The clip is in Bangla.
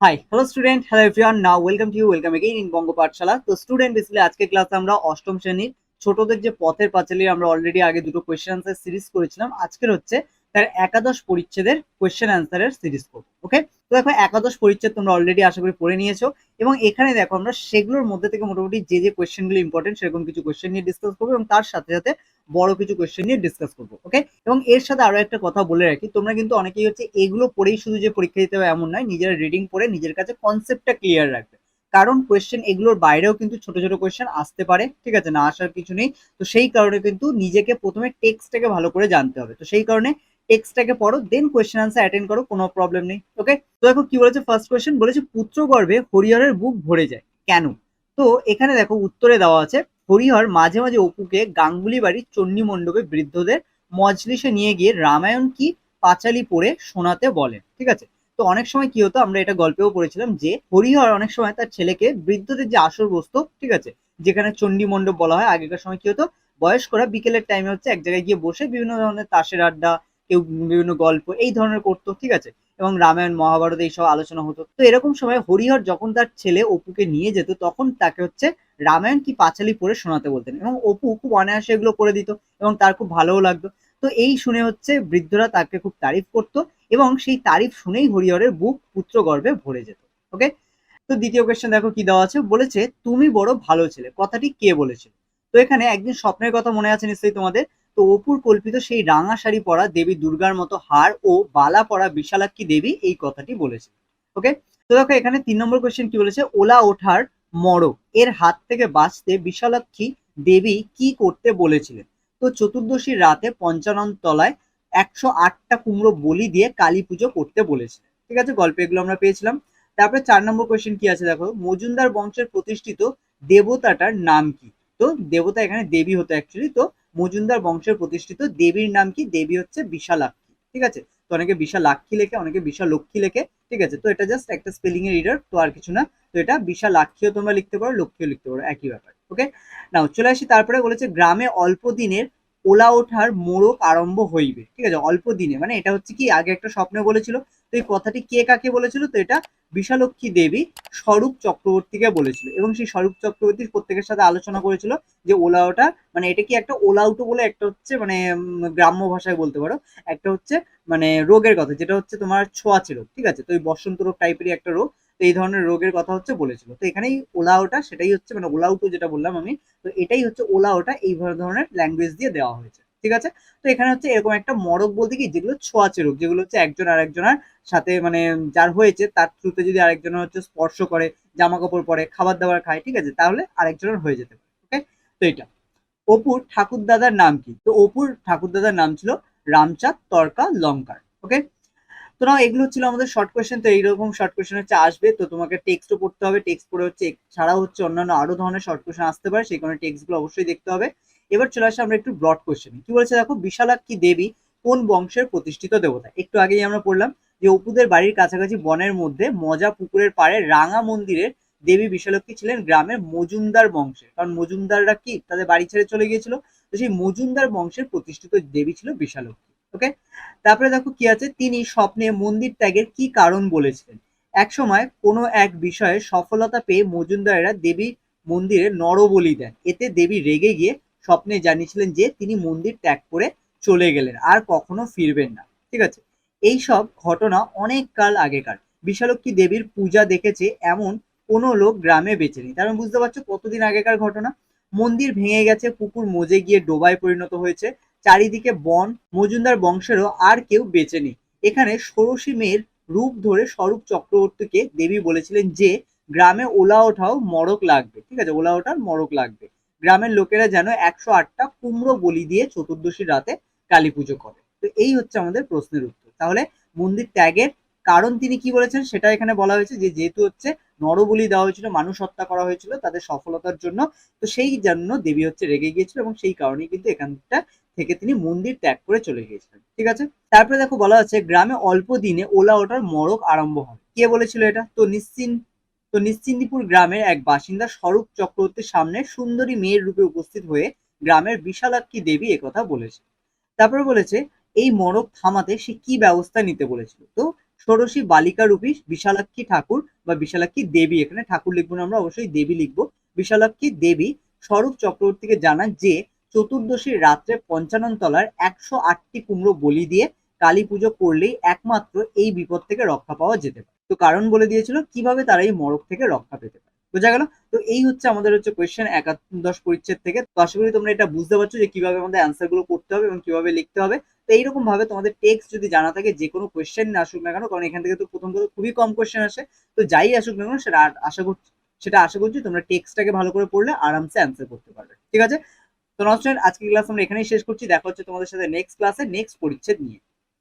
Hi hello student hello everyone now welcome to you welcome again in Banga Pathshala তো স্টুডেন্ট বেসিক্যালি আজকে ক্লাসে আমরা অষ্টম শ্রেণির ছোটদের যে পথের পাঁচালী, আমরা অলরেডি আগে দুটো কোয়েশ্চেন আনসার সিরিজ করেছিলাম। আজকের হচ্ছে তার একাদশ পরিচ্ছেদের কোয়েশ্চেন অ্যান্সারের সিরিজ করব ওকে তো দেখো, একাদশ পরিচ্ছেদ তোমরা অলরেডি আশা করি পড়ে নিয়েছো এবং এখানে দেখো আমরা সেগুলোর মধ্যে থেকে মোটামুটি যে যে কোয়েশ্চেনগুলো ইম্পর্টেন্ট সেরকম কিছু কোয়েশ্চেন নিয়ে ডিসকাস করব এবং তার সাথে সাথে বড় কিছু কোয়েশ্চেন নিয়ে ডিসকাস করব ওকে এবং এর সাথে আরও একটা কথা বলে রাখি, তোমরা কিন্তু অনেকেই হচ্ছে এগুলো পড়েই শুধু যে পরীক্ষা দিতে হবে এমন নয়, নিজেরা রিডিং পড়ে নিজের কাছে কনসেপ্টটা ক্লিয়ার রাখবে। কারণ কোয়েশ্চেন এগুলোর বাইরেও কিন্তু ছোট ছোট কোয়েশ্চেন আসতে পারে, ঠিক আছে? না আসার কিছু নেই। তো সেই কারণে কিন্তু নিজেকে প্রথমে টেক্সটটাকে ভালো করে জানতে হবে। তো সেই কারণে টেক্সটটাকে পড়ো দেন কোয়েশ্চেন আনসার অ্যাটেন্ড করো, কোনো প্রবলেম নেই ওকে তো দেখো কি বলেছে ফার্স্ট কোয়েশ্চেন বলেছে পুত্র গর্ভে হরিহরের বুক ভরে যায়। কেন? তো এখানে দেখো উত্তরে দেওয়া আছে, হরিহর মাঝে মাঝে অপুকে গাঙ্গুলি বাড়ির চণ্ডী মণ্ডপে বৃদ্ধদের মজলিসে নিয়ে গিয়ে রামায়ণ কি পাঁচালি পড়ে শোনাতে বলেন ঠিক আছে? তো অনেক সময় কি হতো, আমরা এটা গল্পেও পড়েছিলাম যে হরিহর অনেক সময় তার ছেলেকে বৃদ্ধদের যে আসর বসতো, ঠিক আছে? যেখানে চণ্ডী মণ্ডপ বলা হয়, আগেকার সময় কি হতো? বয়স্করা বিকেলের টাইমে হচ্ছে এক জায়গায় গিয়ে বসে বিভিন্ন ধরনের তাসের আড্ডা কেউ বিভিন্ন গল্প, এই ধরনের করতো, ঠিক আছে? এবং রামায়ণ, মহাভারত এইসব আলোচনা হতো। তো এরকম সময় হরিহর যখন তার ছেলে অপুকে নিয়ে যেত, তখন তাকে হচ্ছে রামায়ণ কি পাঁচালি পড়ে শোনাতে বলতেন। এবং অপু খুব অনায়াসে এগুলো করে দিত এবং তার খুব ভালোও লাগতো। তো এই শুনে হচ্ছে বৃদ্ধরা তাকে খুব তারিফ করত এবং সেই তারিফ শুনেই হরিহরের বুক পুত্র গর্ভে ভরে যেত। ওকে? তো দ্বিতীয় কোয়েশ্চেন দেখো কি দেওয়া আছে? বলেছে, তুমি বড় ভালো ছেলে। কথাটি কে বলেছিল? তো এখানে একদিন স্বপ্নের কথা মনে আছে নিশ্চয়ই তোমাদের। তো অপুর কল্পিত সেই রাঙা শাড়ি পরা দেবী দুর্গার মতো হার ও বালা পরা বিশালাক্ষী দেবী এই কথাটি বলেছে ওকে? তো দেখো, এখানে তিন নম্বর কোয়েশ্চেন কি বলেছে? ওলা ওঠার মরক, এর হাত থেকে বাঁচতে বিশালাক্ষী দেবী কি করতে বলেছিলেন? তো চতুর্দশীর রাতে পঞ্চানন তলায় একশো আটটা কুমড়ো বলি দিয়ে কালী পুজো করতে বলেছিলেন। ঠিক আছে? গল্পে এগুলো আমরা পেয়েছিলাম। তারপরে চার নম্বর কোয়েশ্চেন কি আছে দেখো? মজুমদার বংশের প্রতিষ্ঠিত দেবতাটার নাম কি? তো দেবতা এখানে দেবী হতো অ্যাকচুয়ালি তো মজুমদার বংশের প্রতিষ্ঠিত দেবীর নাম কি? দেবী হচ্ছে বিশালাক্ষী, ঠিক আছে? তো অনেকে বিশালাক্ষী লেখে, অনেকে বিশাল লক্ষ্মী লেখে, ঠিক আছে? তো এটা জাস্ট একটা স্পেলিং এর এরর তো আর কিছু না। তো এটা বিশালাক্ষীও তোমরা লিখতে পারো, লক্ষ্মীও লিখতে পারো, একই ব্যাপার ওকে নাও চলে আসি তারপরে বলেছে, গ্রামে অল্প দিনের ওলা ওঠার মোড়ক আরম্ভ হইবে। ঠিক আছে? অল্প দিনে মানে এটা হচ্ছে কি? আগে একটা স্বপ্নে বলেছিল, তো এই কথাটি কে কাকে বলেছিল? তো এটা বিশালক্ষী দেবী স্বরূপ চক্রবর্তীকে বলেছিল এবং সেই স্বরূপ চক্রবর্তী প্রত্যেকের সাথে আলোচনা করেছিল যে ওলা ওঠা মানে এটা কি একটা ওলাউটো বলে একটা হচ্ছে মানে গ্রাম্য ভাষায় বলতে পারো, একটা হচ্ছে মানে রোগের কথা, যেটা হচ্ছে তোমার ছোঁয়াচে রোগ, ঠিক আছে? তো এই বসন্ত রোগ টাইপেরই একটা রোগ, তো এই ধরনের রোগের কথা হচ্ছে বলেছিল। তো এখানেই ওলাওটা সেটাই হচ্ছে মানে ওলাউটো যেটা বললাম আমি, তো এটাই হচ্ছে ওলাওটা এই ধরনের ল্যাঙ্গুয়েজ দিয়ে দেওয়া হয়েছে। ঠিক আছে? তো এখানে হচ্ছে এরকম একটা মরক বলতে কি? যেগুলো ছোঁয়াচে রোগ যেগুলো হচ্ছে একজন আরেকজনের সাথে মানে যার হয়েছে, তার থ্রুতে যদি আরেকজনের হচ্ছে স্পর্শ করে জামা কাপড় পরে খাবার দাবার খায়, ঠিক আছে? তাহলে আরেকজনের হয়ে যেতে পারে ওকে তো এটা। অপুর ঠাকুরদাদার নাম কি? তো অপুর ঠাকুরদাদার নাম ছিল রামচাঁদ তর্কা লঙ্কার ওকে তো না এগুলো ছিল আমাদের শর্ট কোয়েশ্চেন তো এইরকম শর্ট কোয়েশ্চেন হচ্ছে আসবে, তো তোমাকে টেক্সটও পড়তে হবে টেক্সট পড়ে হচ্ছে ছাড়াও হচ্ছে অন্যান্য আরও ধরনের শর্ট কোয়েশ্চেন আসতে পারে, সেই কারণে টেক্সটগুলো অবশ্যই দেখতে হবে। এবার চলে আসে আমরা একটু ব্রড কোয়েশ্চেন কি বলেছে দেখো বিশালাক্ষী দেবী কোন বংশের প্রতিষ্ঠিত দেবতা? একটু আগেই আমরা পড়লাম যে অপুদের বাড়ির কাছাকাছি বনের মধ্যে মজা পুকুরের পাড়ে রাঙা মন্দিরের দেবী বিশালক্ষী ছিলেন? গ্রামের মজুমদার বংশের। কারণ মজুমদাররা কি? তাদের বাড়ি ছেড়ে চলে গিয়েছিল। তো সেই মজুমদার বংশের প্রতিষ্ঠিত দেবী ছিল বিশালক্ষী ওকে? তারপরে দেখো কি আছে? তিনি স্বপ্নে মন্দির ত্যাগের কি কারণ বলেছিলেন? এক সময় কোনো এক বিষয়ে সফলতা পেয়ে মজুমদারেরা দেবী মন্দিরে নরবলি দেন। এতে দেবী রেগে গিয়ে স্বপ্নে জানিয়েছিলেন যে তিনি মন্দির ত্যাগ করে চলে গেলেন, আর কখনো ফিরবেন না। ঠিক আছে? এই সব ঘটনা অনেক কাল আগেকার। বিশালক্ষী দেবীর পূজা দেখেছে এমন কোনো লোক গ্রামে বেঁচে নেই। তার মানে বুঝতে পারছ কতদিন আগেকার ঘটনা? মন্দির ভেঙে গেছে, পুকুর মজে গিয়ে ডোবায় পরিণত হয়েছে। চারিদিকে বন, মজুমদার বংশেরও আর কেউ বেঁচে নেই। এখানে ষোড়শী মেয়ের রূপ ধরে স্বরূপ চক্রবর্তীকে দেবী বলেছিলেন যে, গ্রামে ওলা ওঠাও মরক লাগবে। ঠিক আছে? ওলা ওঠার মরক লাগবে। গ্রামের লোকেরা যেন একশো আটটা কুমড়ো বলি দিয়ে চতুর্দশীর রাতে কালী পুজো করে। তো এই হচ্ছে আমাদের প্রশ্নের উত্তর। তাহলে মন্দির ত্যাগের কারণ তিনি কি বলেছেন সেটা এখানে বলা হয়েছে যে যেহেতু হচ্ছে নরবলি দেওয়া হয়েছিল, মানুষ হত্যা করা হয়েছিল তাদের সফলতার জন্য, তো সেই জন্য দেবী হচ্ছে রেগে গিয়েছিল এবং সেই কারণেই কিন্তু এখানটা থেকে তিনি মন্দির ত্যাগ করে চলে গিয়েছিলেন। ঠিক আছে? তারপরে দেখো বলা হচ্ছে গ্রামে অল্প দিনে ওলা ওঠার মরক আরম্ভ হয়। কে বলেছিল এটা? তো নিশ্চিন তো নিশ্চিন্দিপুর গ্রামের এক বাসিন্দা স্বরূপ চক্রবর্তীর সামনে সুন্দরী মেয়ের রূপে উপস্থিত হয়ে গ্রামের বিশালাক্ষী দেবী একথা বলেছে। তারপরে বলেছে, এই মরক থামাতে সে কি ব্যবস্থা নিতে বলেছিল? তো ষোড়শী বালিকা রূপী বিশালাক্ষী ঠাকুর বা বিশালাক্ষী দেবী, এখানে ঠাকুর লিখব না আমরা, অবশ্যই দেবী লিখব। বিশালাক্ষী দেবী স্বরূপ চক্রবর্তীকে জানান যে, চতুর্দশীর রাত্রে পঞ্চানন তলার একশো আটটি কুমড়ো বলি দিয়ে কালী পুজো করলেই একমাত্র এই বিপদ থেকে রক্ষা পাওয়া যেতে পারে। তো কারণ বলে দিয়েছিল কীভাবে তারা এই মরক থেকে রক্ষা পেতে পারে। বোঝা গেল? তো এই হচ্ছে আমাদের হচ্ছে কোয়েশ্চেন একাদশ পরিচ্ছেদ থেকে। তো আশা করি তোমরা এটা বুঝতে পারছ যে কীভাবে আমাদের অ্যান্সারগুলো করতে হবে এবং কীভাবে লিখতে হবে। তো এইরকম ভাবে তোমাদের টেক্সট যদি জানা থাকে যে কোনো কোয়েশ্চেন না আসুক না কেন, কারণ এখান থেকে তো প্রথম কথা খুবই কম কোয়েশ্চেন আসে। তো যাই আসুক না কেন, সেটা আশা করছি, সেটা আশা করছি তোমরা টেক্সটটাকে ভালো করে পড়লে আরামসে অ্যান্সার করতে পারবে। ঠিক আছে? তো নস্টুডেন্ট আজকের ক্লাস আমরা এখানেই শেষ করছি। দেখা হচ্ছে তোমাদের সাথে নেক্সট ক্লাসে নেক্সট পরিচ্ছেদ নিয়ে।